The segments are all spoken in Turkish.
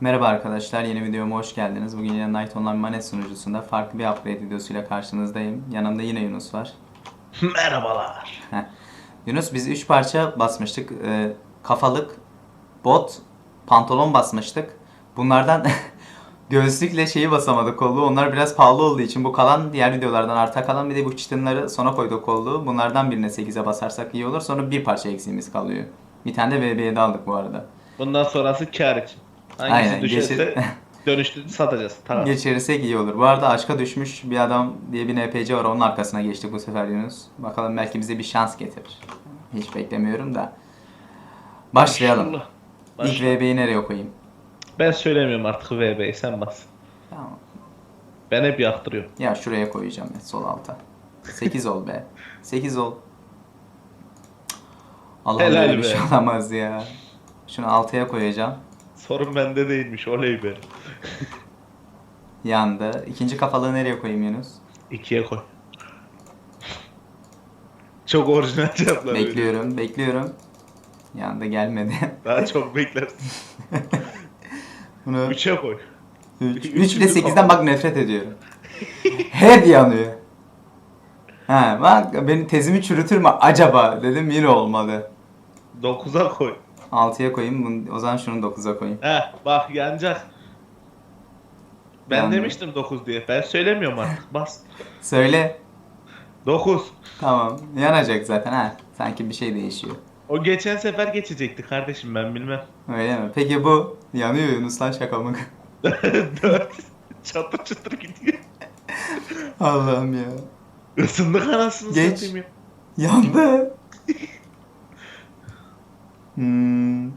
Merhaba arkadaşlar, yeni videoma hoş geldiniz. Bugün yine Night Online Manet sunucusunda farklı bir upgrade videosuyla karşınızdayım. Yanımda yine Yunus var. Merhabalar. Heh. Yunus biz 3 parça basmıştık. Ee, kafalık, bot, pantolon basmıştık. Bunlardan göğüslükle şeyi basamadık kolluğu. Onlar biraz pahalı olduğu için bu kalan diğer videolardan arta kalan bir de bu çıtınları sona koyduk kolluğu. Bunlardan birine 8'e basarsak iyi olur. Sonra bir parça eksiğimiz kalıyor. Bir tane de VB'ye aldık bu arada. Bundan sonrası kar için. Hangisi Aynen, düşerse geçir- dönüştü satacağız. Tamam. Geçirirsek iyi olur. Bu arada aşka düşmüş bir adam diye bir NPC var. Onun arkasına geçtik bu sefer Yunus. Bakalım belki bize bir şans getirir. Hiç beklemiyorum da. Başlayalım. İlk Başla. VB'yi nereye koyayım? Ben söylemiyorum artık VB'yi sen bas. Tamam. Ben hep yaktırıyorum. Ya şuraya koyacağım ya sol alta. 8 ol be. 8 ol. Allah Helal böyle bir be. şey olamaz ya. Şunu 6'ya koyacağım. Sorun bende değilmiş oley be. Yandı. İkinci kafalığı nereye koyayım Yunus? İkiye koy. Çok orijinal cevaplar. Bekliyorum, bekliyorum. Yandı gelmedi. Daha çok beklersin. Bunu Üçe koy. 3. Üç- 3 ile üçüncü 8'den kafa. bak nefret ediyorum. Hep yanıyor. Ha bak benim tezimi çürütür mü acaba dedim yine olmadı. Dokuza koy. 6'ya koyayım bunu, o zaman şunu 9'a koyayım. Heh bak yanacak. Ben Yandı. demiştim 9 diye. Ben söylemiyorum artık. Bas. Söyle. 9. Tamam yanacak zaten ha. Sanki bir şey değişiyor. O geçen sefer geçecekti kardeşim ben bilmem. Öyle mi? Peki bu yanıyor Yunus lan şaka mı? 4. Çatır çatır gidiyor. Allah'ım ya. Isındık anasını Geç. satayım ya. Yandı. Hmm.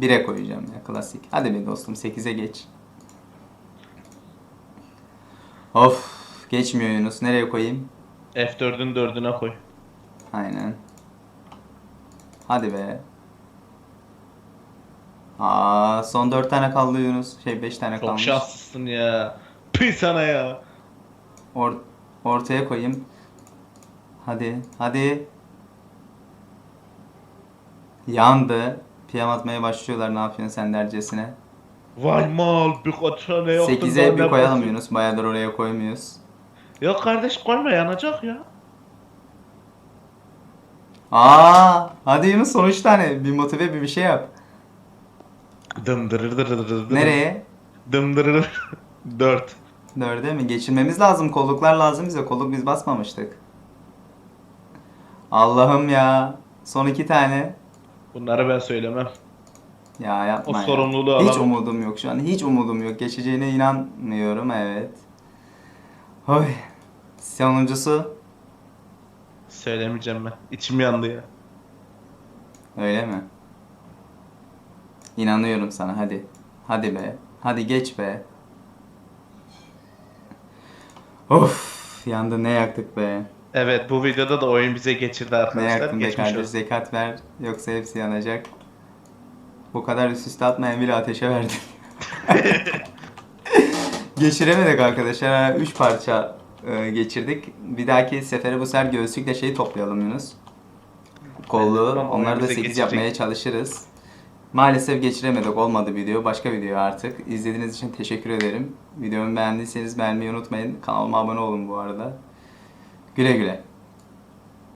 1'e koyacağım ya klasik. Hadi be dostum 8'e geç. Of geçmiyor Yunus. Nereye koyayım? F4'ün 4'üne koy. Aynen. Hadi be. Aa son 4 tane kaldı Yunus. Şey 5 tane Çok kalmış. şanslısın ya. Pıy sana ya. Or ortaya koyayım. Hadi, hadi. Yandı. Piyam atmaya başlıyorlar ne yapıyorsun sen dercesine. Vay mal bir ne yaptın? 8'e daha bir koyalım? Yunus. Bayağıdır oraya koymuyoruz. Yok kardeş koyma yanacak ya. Aa, hadi Yunus son 3 tane. Bir motive bir bir şey yap. Dındırır dırır dırır. Nereye? Dındırır. 4. Dörde mi? Geçirmemiz lazım. Kolluklar lazım bize. Kolluk biz basmamıştık. Allah'ım ya. Son iki tane. Bunları ben söylemem. Ya yapma O ya. sorumluluğu Hiç alamam. umudum yok şu an. Hiç umudum yok. Geçeceğine inanmıyorum. Evet. Oy. Sonuncusu. Söylemeyeceğim ben. İçim yandı ya. Öyle mi? İnanıyorum sana. Hadi. Hadi be. Hadi geç be. Of. Yandı ne yaktık be. Evet bu videoda da oyun bize geçirdi Ne arkadaşlar. Geçmiş kardeş. olsun. Zekat ver. Yoksa hepsi yanacak. Bu kadar üst üste atmayan bile ateşe verdi. Geçiremedik arkadaşlar. 3 parça e, geçirdik. Bir dahaki sefere bu sefer göğüslükle şeyi toplayalım Yunus. Kolluğu. Tamam, Onları da bize 8 geçecek. yapmaya çalışırız. Maalesef geçiremedik. Olmadı video. Başka video artık. İzlediğiniz için teşekkür ederim. Videomu beğendiyseniz beğenmeyi unutmayın. Kanalıma abone olun bu arada. Güle güle.